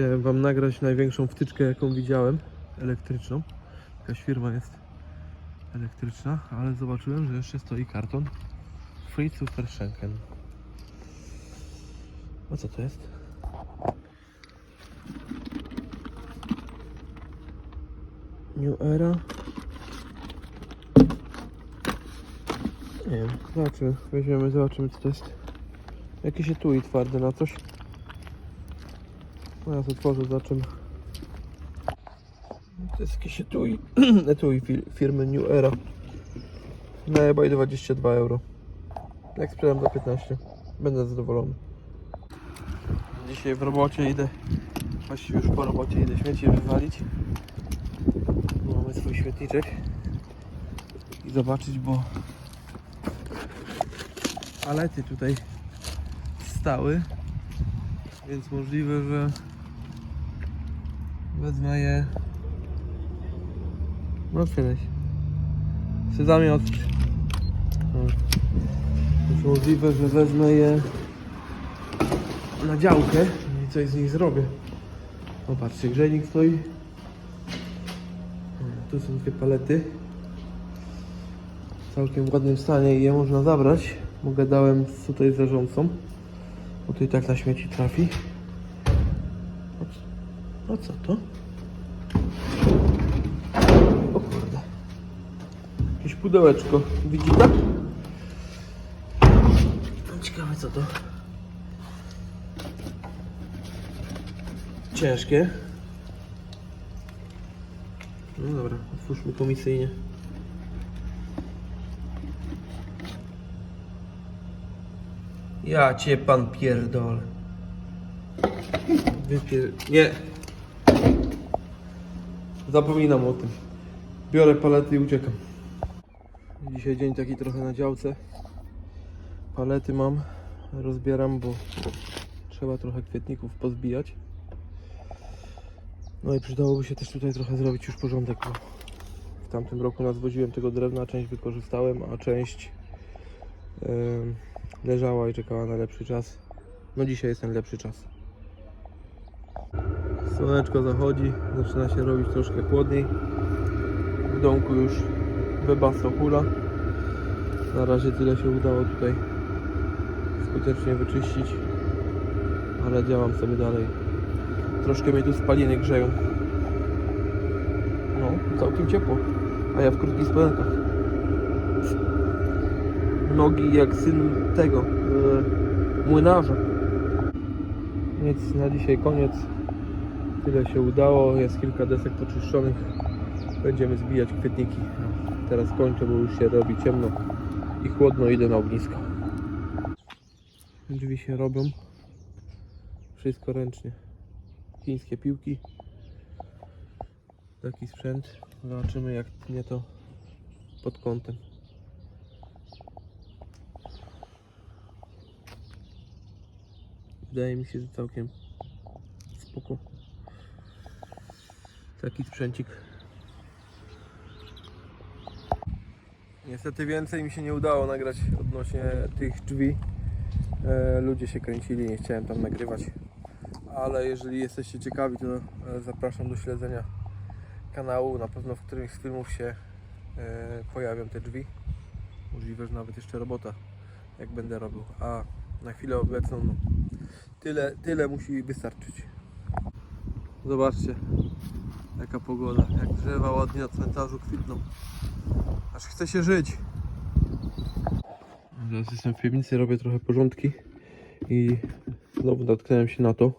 Chciałem wam nagrać największą wtyczkę jaką widziałem, elektryczną. Jakaś firma jest elektryczna, ale zobaczyłem, że jeszcze stoi karton Free Super Schenken. A co to jest? New Era. Nie wiem, zobaczymy, weźmiemy, zobaczymy co to jest. Jakieś etui twarde na coś. No ja otworzę, zobaczymy. To jest jakieś etui, etui fir- firmy New Era. Na eBay 22 euro. Jak sprzedam za 15, będę zadowolony. Dzisiaj w robocie idę, właściwie już po robocie idę śmieci wywalić. Mamy swój śmietniczek i zobaczyć, bo palety tutaj stały, więc możliwe, że wezmę je. No otwieraj się. Sezamie otwórz. No. Więc możliwe, że wezmę je na działkę i coś z nich zrobię. Popatrzcie, grzejnik stoi. Tu są dwie palety. W całkiem ładnym stanie i je można zabrać. Bo gadałem z tutaj z zarządcą. Bo i tak na śmieci trafi. O co, to? O kurde. Jakieś pudełeczko. Widzi tak? Ciekawe co to. Ciężkie. No dobra, otwórzmy komisyjnie. Ja cię pan pierdol. Wypier... Nie. Zapominam o tym. Biorę palety i uciekam. Dzisiaj dzień taki trochę na działce. Palety mam. Rozbieram, bo trzeba trochę kwietników pozbijać. No i przydałoby się też tutaj trochę zrobić już porządek, bo w tamtym roku nadwoziłem tego drewna, część wykorzystałem, a część em, leżała i czekała na lepszy czas. No dzisiaj jest ten lepszy czas. Słoneczko zachodzi, zaczyna się robić troszkę chłodniej. W domku już wybasto hula. Na razie tyle się udało tutaj skutecznie wyczyścić, ale działam sobie dalej. Troszkę mnie tu spaliny grzeją. No, całkiem ciepło. A ja w krótkich spodenkach. Nogi jak syn tego, e, młynarza. Nic, na dzisiaj koniec. Tyle się udało. Jest kilka desek poczyszczonych. Będziemy zbijać kwietniki. No, teraz kończę, bo już się robi ciemno i chłodno. Idę na ognisko. Drzwi się robią. Wszystko ręcznie chińskie piłki. Taki sprzęt. Zobaczymy jak tnie to pod kątem. Wydaje mi się, że całkiem spoko. Taki sprzęcik. Niestety więcej mi się nie udało nagrać odnośnie tych drzwi. E, ludzie się kręcili, nie chciałem tam nagrywać ale jeżeli jesteście ciekawi, to e, zapraszam do śledzenia kanału. Na pewno w którymś z filmów się e, pojawią te drzwi. Możliwe, że nawet jeszcze robota, jak będę robił. A na chwilę obecną no, tyle, tyle musi wystarczyć. Zobaczcie, jaka pogoda, jak drzewa ładnie na cmentarzu kwitną. Aż chce się żyć. Teraz jestem w piwnicy, robię trochę porządki i znowu natknąłem się na to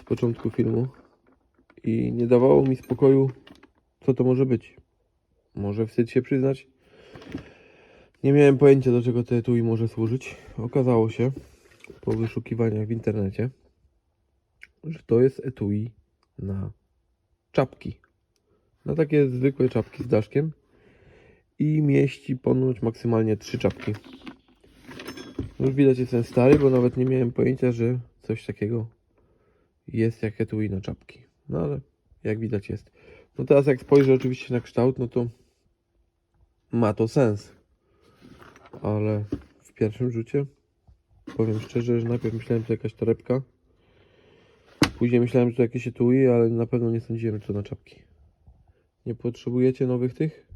z początku filmu i nie dawało mi spokoju, co to może być. Może wstyd się przyznać. Nie miałem pojęcia, do czego to etui może służyć. Okazało się po wyszukiwaniach w internecie, że to jest etui na czapki. Na takie zwykłe czapki z daszkiem i mieści ponoć maksymalnie trzy czapki. Już widać jestem stary, bo nawet nie miałem pojęcia, że coś takiego jest jak etui na czapki. No ale jak widać jest. No teraz jak spojrzę oczywiście na kształt, no to ma to sens. Ale w pierwszym rzucie powiem szczerze, że najpierw myślałem, że to jakaś torebka. Później myślałem, że to jakieś etui, ale na pewno nie sądziłem, że to na czapki. Nie potrzebujecie nowych tych?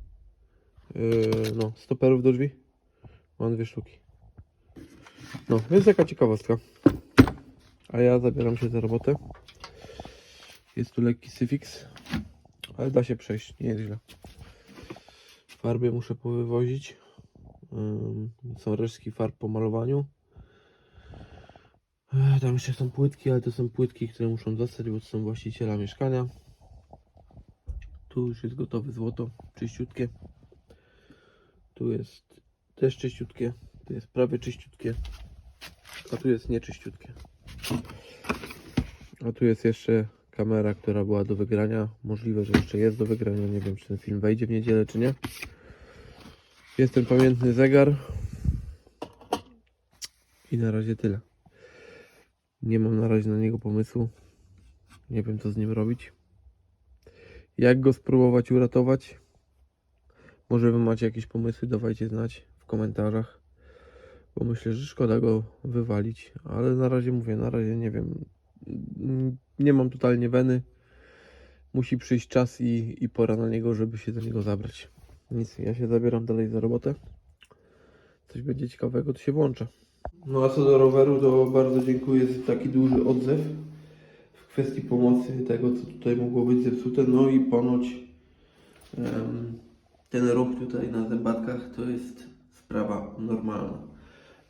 Yy, no, stoperów do drzwi? Mam dwie sztuki. No, więc taka ciekawostka. A ja zabieram się za robotę. Jest tu lekki syfix, ale da się przejść, nie jest źle. Farby muszę powywozić. Ym, Są resztki farb po malowaniu. Tam jeszcze są płytki, ale to są płytki, które muszą zostać, bo to są właściciela mieszkania. Tu już jest gotowe złoto, czyściutkie. Tu jest też czyściutkie. Tu jest prawie czyściutkie. A tu jest nieczyściutkie. A tu jest jeszcze kamera, która była do wygrania. Możliwe, że jeszcze jest do wygrania. Nie wiem, czy ten film wejdzie w niedzielę, czy nie. Jest ten pamiętny zegar. I na razie tyle. Nie mam na razie na niego pomysłu. Nie wiem, co z nim robić. Jak go spróbować uratować? Może wy macie jakieś pomysły, dawajcie znać w komentarzach. Bo myślę, że szkoda go wywalić. Ale na razie mówię, na razie nie wiem. Nie mam totalnie weny. Musi przyjść czas i, i pora na niego, żeby się do niego zabrać. Nic, ja się zabieram dalej za robotę. Coś będzie ciekawego, to się włączę. No a co do roweru, to bardzo dziękuję za taki duży odzew w kwestii pomocy tego, co tutaj mogło być zepsute. No i ponoć em, ten ruch tutaj na zębatkach to jest sprawa normalna.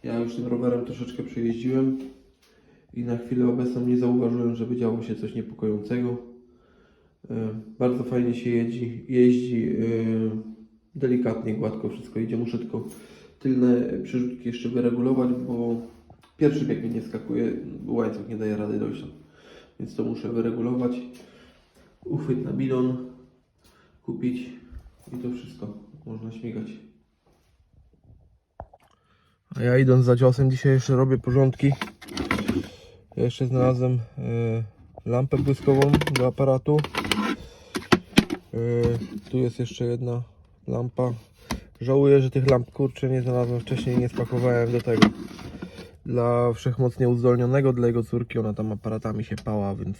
Ja już tym rowerem troszeczkę przejeździłem i na chwilę obecną nie zauważyłem, żeby działo się coś niepokojącego. Bardzo fajnie się jeździ, jeździ delikatnie, gładko wszystko idzie. Muszę tylko tylne przyrzutki jeszcze wyregulować, bo pierwszy bieg mi nie skakuje, łańcuch nie daje rady dojść. Więc to muszę wyregulować. Uchwyt na bidon kupić i to wszystko. Można śmigać. A ja idąc za ciosem dzisiaj jeszcze robię porządki. Ja jeszcze znalazłem y, lampę błyskową do aparatu. Y, tu jest jeszcze jedna lampa. Żałuję, że tych lamp kurczę nie znalazłem wcześniej, nie spakowałem do tego. Dla wszechmocnie uzdolnionego, dla jego córki, ona tam aparatami się pała, więc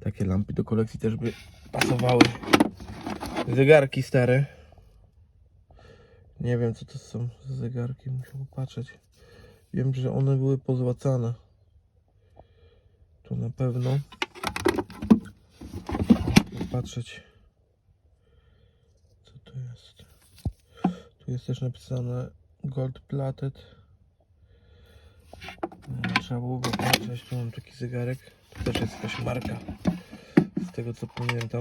takie lampy do kolekcji też by pasowały. Zegarki stare. Nie wiem co to są zegarki, muszę popatrzeć. Wiem, że one były pozłacane. To na pewno. Popatrzeć. Co to jest? Tu jest też napisane Gold Plated. Nie, Trzeba było popatrzeć. Tu mam taki zegarek. To też jest jakaś marka. Z tego co pamiętam.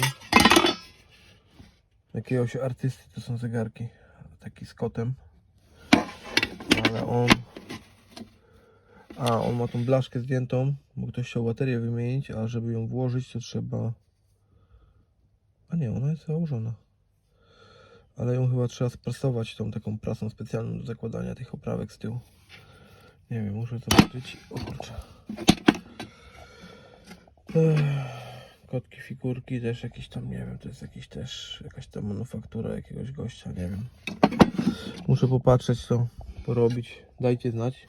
Jakiegoś artysty to są zegarki. Taki z kotem. Ale on. A, on ma tą blaszkę zdjętą, bo ktoś chciał baterię wymienić, a żeby ją włożyć, to trzeba. A nie, ona jest założona. Ale ją chyba trzeba sprasować tą taką prasą specjalną do zakładania tych oprawek z tyłu. Nie wiem, muszę zobaczyć. O kurczę. Kotki, figurki też jakieś tam, nie wiem, to jest jakiś też, jakaś tam manufaktura jakiegoś gościa, nie wiem. Muszę popatrzeć co porobić. Dajcie znać.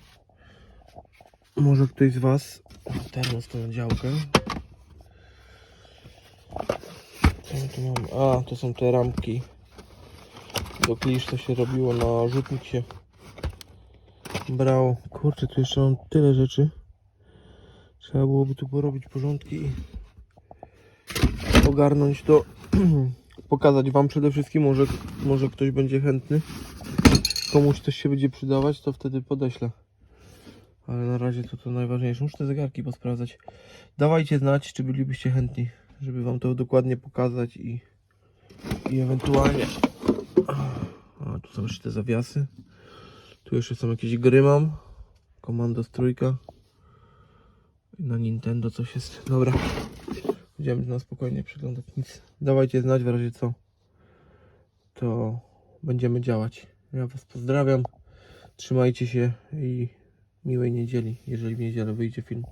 Może ktoś z Was termos tą działkę. Co my tu mam? A, to są te ramki do klisz, to się robiło na rzutnik się brało. Kurczę, tu jeszcze mam tyle rzeczy. Trzeba byłoby tu porobić porządki i ogarnąć to. Pokazać Wam przede wszystkim, może, może ktoś będzie chętny. Komuś coś się będzie przydawać, to wtedy podeślę. Ale na razie to to najważniejsze. Muszę te zegarki posprawdzać. Dawajcie znać, czy bylibyście chętni, żeby Wam to dokładnie pokazać i, i ewentualnie. A tu są jeszcze te zawiasy. Tu jeszcze są jakieś gry mam. Komando trójka. Na Nintendo coś jest. Dobra. Będziemy na spokojnie przeglądać nic. Dawajcie znać w razie co. To będziemy działać. Ja Was pozdrawiam. Trzymajcie się i miłej niedzieli, jeżeli w niedzielę wyjdzie film.